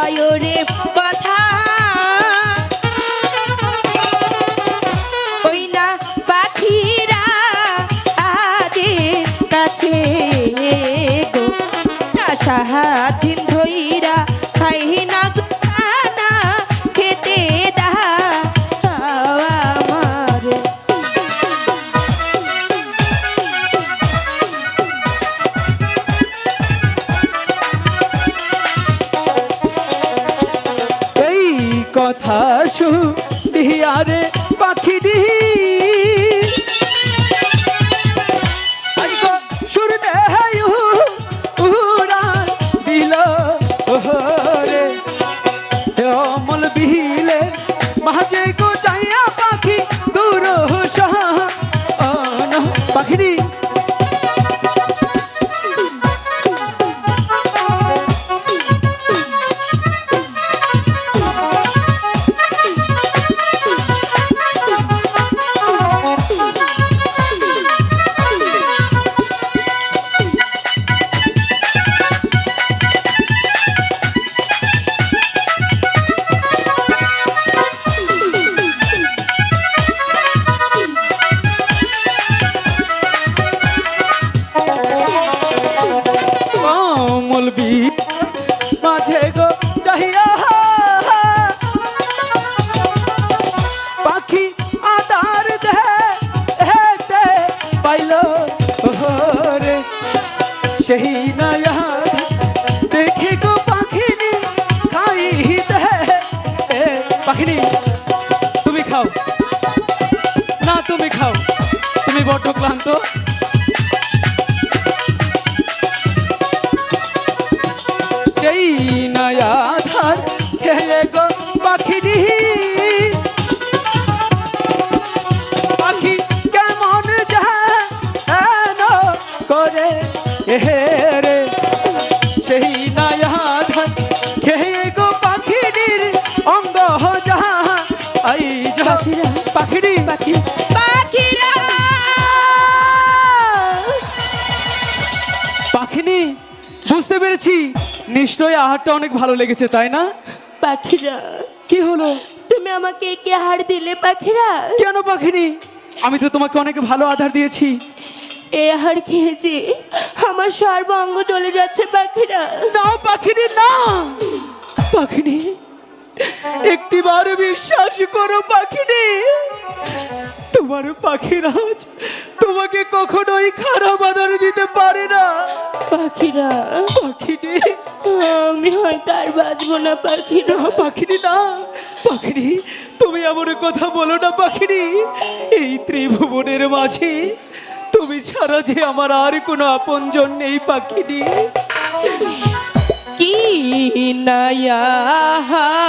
কয় রে কথা। ওই না পাখিরা আদের কাছে গো সাহায্য কথা শুনিয়ারে মাঝে গো যাইয়া পাখি আদার দে হেতে পাইল ওরে সেই নয়া দেখি গো পাখিনি খাই দে পাখিনি, তুমি খাও। না, তুমি খাও। তুমি বড্ড ক্লান্ত। পাখিরি পাখি কেমন যেন করে। এহে রে সেই নয়া ধার খেয়ে গো পাখিরির অঙ্গ যাহা আই। পাখিরি পাখি পাখিরা। পাখিনি বুঝতে পেরেছি। নিশ্চয়ই আহারটা অনেক ভালো লেগেছে তাই না? পাখিরা। কি হলো? তুমি আমাকে কে হার দিলে পাখিরা। কেন পাখিনি? আমি তো তোমাকে অনেক ভালো আধার দিয়েছি। এ আহার খেয়েছি। আমার সর্বাঙ্গ চলে যাচ্ছে পাখিরা। না পাখিনি না। পাখিনি একটিবার বিশ্বাস করো পাখিনি। তোমার পাখিরাজ তোমাকে কখনোই খারাপ আধার দিতে পারে না। পাখিরা। পাখিনি আমি হয়তো আর বাঁচবো না পাখি না পাখিরি না। পাখিরি তুমি এমন কথা বলো না পাখিরি। এই ত্রিভুবনের মাঝে তুমি ছাড়া যে আমার আর কোনো আপনজন নেই পাখিরি। কি নায়াহার